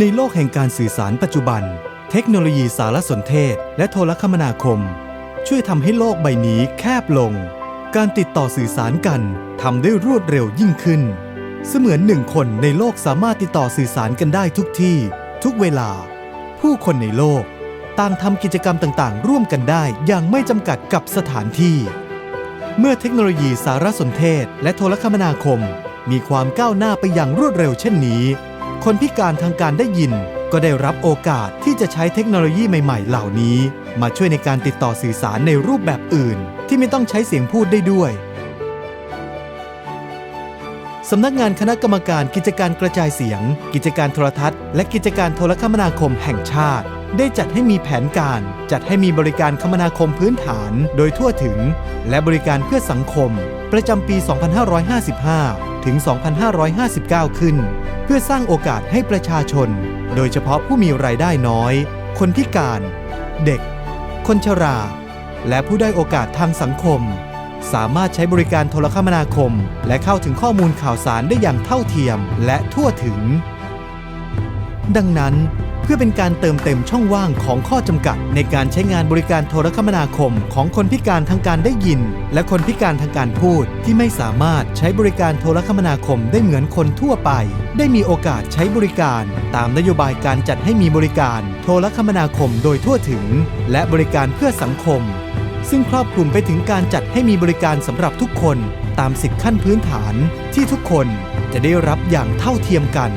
ในโลกแห่งการสื่อสารปัจจุบัน เทคโนโลยีสารสนเทศ และโทรคมนาคม ช่วยทำให้โลกใบนี้แคบลง การติดต่อสื่อสารกันทำได้รวดเร็วยิ่งขึ้น เสมือนหนึ่งคนในโลกสามารถติดต่อสื่อสารกันได้ทุกที่ ทุกเวลา ผู้คนในโลก ต่างทำกิจกรรมต่างๆ ร่วมกันได้อย่างไม่จำกัดกับสถานที่ เมื่อเทคโนโลยีสารสนเทศ และโทรคมนาคม มีความก้าวหน้าไปอย่างรวดเร็วเช่นนี้ คนพิการทางการได้ยิน ก็ได้รับโอกาสที่จะใช้เทคโนโลยีใหม่ ๆ เหล่านี้ มาช่วยในการติดต่อสื่อสารในรูปแบบอื่น ที่ไม่ต้องใช้เสียงพูดได้ด้วยสำนักงานคณะกรรมการกิจการกระจายเสียง กิจการโทรทัศน์ และกิจการโทรคมนาคมแห่งชาติ ได้จัดให้มีแผนการ จัดให้มีบริการคมนาคมพื้นฐาน โดยทั่วถึง และบริการเพื่อสังคม ประจำปี 2555 ถึง 2559 ขึ้น เพื่อสร้างโอกาสให้ประชาชน โดยเฉพาะผู้มีรายได้น้อย คนพิการ เด็ก คนชรา และผู้ได้โอกาสทางสังคม สามารถใช้บริการโทรคมนาคม และเข้าถึงข้อมูลข่าวสารได้อย่างเท่าเทียมและทั่วถึง ดังนั้น เพื่อเป็นการเติมเต็มช่องว่างของข้อจำกัด ในการใช้งานบริการโทรคมนาคม ของคนพิการทางการได้ยิน และคนพิการทางการพูด ที่ไม่สามารถใช้บริการโทรคมนาคมได้เหมือนคนทั่วไป ได้มีโอกาสใช้บริการ ตามนโยบายการจัดให้มีบริการ โทรคมนาคมโดยทั่วถึง และบริการเพื่อสังคม ซึ่งครอบคลุมไปถึงการจัดให้มีบริการสำหรับทุกคน ตามสิทธิขั้นพื้นฐานที่ทุกคนจะได้รับอย่างเท่าเทียมกัน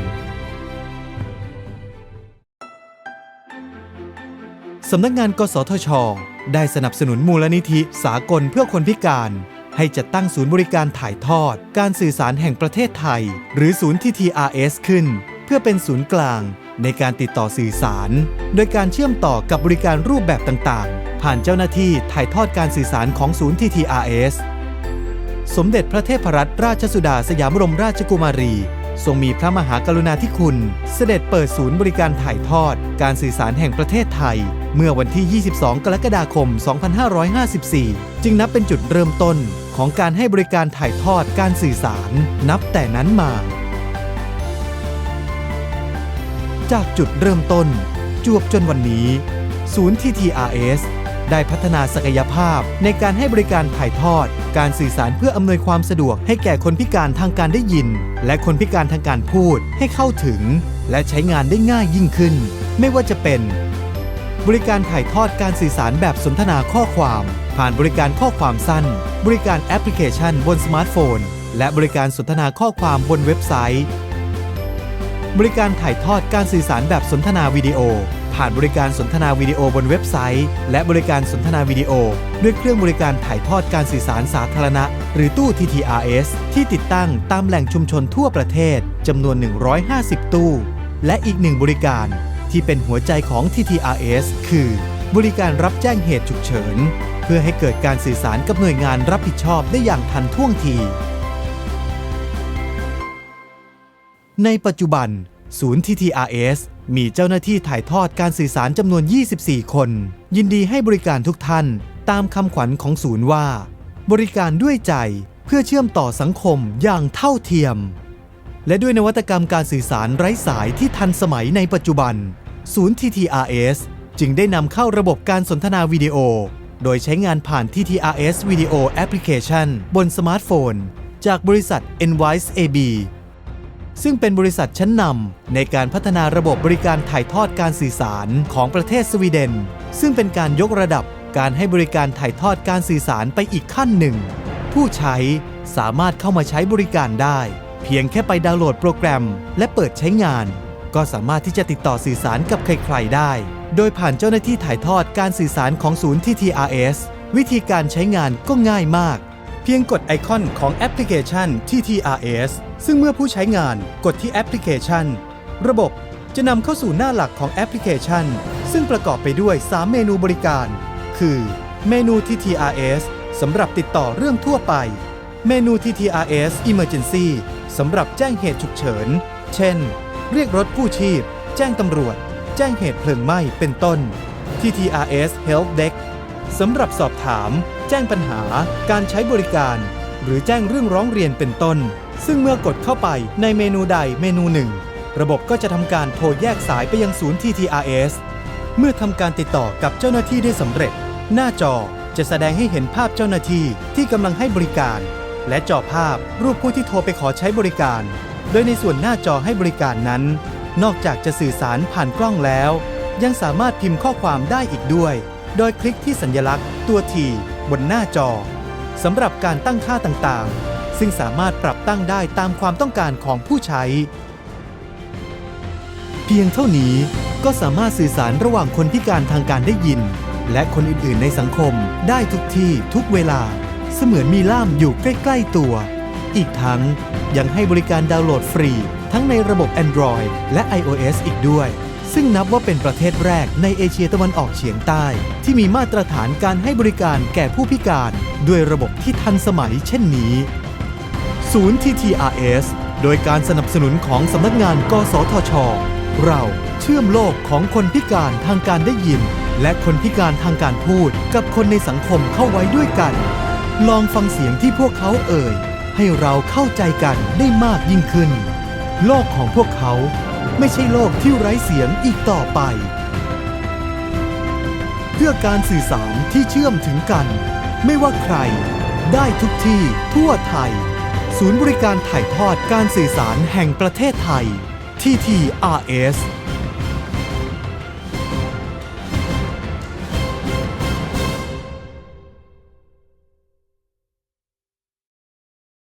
สำนักงานกสทช ได้สนับสนุนมูลนิธิสากลเพื่อคนพิการ ให้จัดตั้งศูนย์บริการถ่ายทอด การสื่อสารแห่งประเทศไทย หรือศูนย์ TTRS ขึ้น เพื่อเป็นศูนย์กลางในการติดต่อสื่อสาร โดยการเชื่อมต่อกับบริการรูปแบบต่างๆ ผ่านเจ้าหน้าที่ถ่ายทอดการสื่อสารของศูนย์ TTRS สมเด็จพระเทพรัตนราชสุดาสยามบรมราชกุมารี ทรงมีพระมหากรุณาธิคุณ เสด็จเปิดศูนย์บริการถ่ายทอด การสื่อสารแห่งประเทศไทย เมื่อวันที่ 22 กรกฎาคม 2554 จึงนับเป็นจุดเริ่มต้นของการให้บริการถ่ายทอดการสื่อสาร นับแต่นั้นมา จากจุดเริ่มต้น จวบจนวันนี้ ศูนย์ TTRS ได้พัฒนาศักยภาพในการให้บริการถ่ายทอด การสื่อสารเพื่ออำนวยความสะดวกให้แก่คนพิการทางการได้ยิน และคนพิการทางการพูดให้เข้าถึง และใช้งานได้ง่ายยิ่งขึ้น ไม่ว่าจะเป็น บริการถ่ายทอดการสื่อสารแบบสนทนาข้อความ ผ่านบริการข้อความสั้น บริการแอปพลิเคชันบนสมาร์ทโฟน และบริการสนทนาข้อความบนเว็บไซต์ บริการถ่ายทอดการสื่อสารแบบสนทนาวิดีโอ ผ่านบริการสนทนาวิดีโอบนเว็บไซต์ และบริการสนทนาวิดีโอ ด้วยเครื่องบริการถ่ายทอดการสื่อสารสาธารณะ หรือตู้ TTRS ที่ติดตั้งตามแหล่งชุมชนทั่วประเทศจำนวน 150 ตู้ และอีกหนึ่งบริการ ที่เป็นหัวใจของ TTRS คือ บริการรับแจ้งเหตุฉุกเฉิน เพื่อให้เกิดการสื่อสารกับหน่วยงานรับผิดชอบได้อย่างทันท่วงที ในปัจจุบัน ศูนย์ TTRS มีเจ้าหน้าที่ถ่ายทอดการสื่อสารจำนวน 24 คน ยินดีให้บริการทุกท่านตามคำขวัญของศูนย์ว่า บริการด้วยใจเพื่อเชื่อมต่อสังคมอย่างเท่าเทียม และด้วยนวัตกรรมการสื่อสารไร้สายที่ทันสมัยในปัจจุบัน ศูนย์ TTRS จึงได้นำเข้าระบบการสนทนาวิดีโอ โดยใช้งานผ่าน TTRS Video Application บนสมาร์ทโฟน จากบริษัท Enwise AB ซึ่งเป็นบริษัทชั้นนำในการพัฒนาระบบบริการถ่ายทอดการสื่อสารของประเทศสวีเดน ซึ่งเป็นการยกระดับการให้บริการถ่ายทอดการสื่อสารไปอีกขั้นหนึ่ง ผู้ใช้สามารถเข้ามาใช้บริการได้ พียงแค่ไปดาวน์โหลดโปรแกรม และเปิดใช้งาน ก็สามารถที่จะติดต่อสื่อสารกับใครๆได้ โดยผ่านเจ้าหน้าที่ถ่ายทอดการสื่อสารของศูนย์ TTRS วิธีการใช้งานก็ง่ายมาก เพียงกดไอคอนของแอปพลิเคชัน TTRS ซึ่งเมื่อผู้ใช้งานกดที่แอปพลิเคชัน ระบบจะนำเข้าสู่หน้าหลักของแอปพลิเคชัน ซึ่งประกอบไปด้วย 3 เมนูบริการ คือ เมนู TTRS สำหรับติดต่อเรื่องทั่วไป เมนู TTRS Emergency สำหรับแจ้งเหตุฉุกเฉิน เช่น เรียกรถกู้ชีพ แจ้งตำรวจ แจ้งเหตุเพลิงไหม้ เป็นต้น TTRS Help Desk สำหรับสอบถาม แจ้งปัญหา การใช้บริการ หรือแจ้งเรื่องร้องเรียนเป็นต้น ซึ่งเมื่อกดเข้าไปในเมนูใดเมนูหนึ่ง ระบบก็จะทำการโทรแยกสายไปยังศูนย์ TTRS เมื่อทำการติดต่อกับเจ้าหน้าที่ได้สำเร็จ หน้าจอจะแสดงให้เห็นภาพเจ้าหน้าที่ที่กำลังให้บริการ และจอภาพรูปผู้ที่โทรไปขอใช้บริการ โดยในส่วนหน้าจอให้บริการนั้น นอกจากจะสื่อสารผ่านกล้องแล้ว ยังสามารถพิมพ์ข้อความได้อีกด้วย โดยคลิกที่สัญลักษณ์ ตัว T บนหน้าจอสำหรับการตั้งค่าต่างๆ ซึ่งสามารถปรับตั้งได้ตามความต้องการของผู้ใช้ เพียงเท่านี้ก็สามารถสื่อสารระหว่างคนพิการทางการได้ยิน และคนอื่นๆ ในสังคมได้ทุกที่ทุกเวลา เสมือนมีล่ามอยู่ใกล้ ๆตัว อีกทั้งยังให้บริการดาวน์โหลดฟรี ทั้งในระบบ Android และ iOS อีกด้วย ซึ่งนับว่าเป็นประเทศแรกในเอเชียตะวันออกเฉียงใต้ ที่มีมาตรฐานการให้บริการแก่ผู้พิการ ด้วยระบบที่ทันสมัยเช่นนี้ ศูนย์ TTRS โดยการสนับสนุนของสำนักงาน กสทช เราเชื่อมโลกของคนพิการทางการได้ยิน และคนพิการทางการพูดกับคนในสังคมเข้าไว้ด้วยกัน ลองฟังเสียงที่พวกเขาเอ่ย ให้เราเข้าใจกันได้มากยิ่งขึ้น โลกของพวกเขาไม่ใช่โลกที่ไร้เสียงอีกต่อไป เพื่อการสื่อสารที่เชื่อมถึงกัน ไม่ว่าใคร ได้ทุกที่ทั่วไทย ศูนย์บริการถ่ายทอดการสื่อสารแห่งประเทศไทย TTRS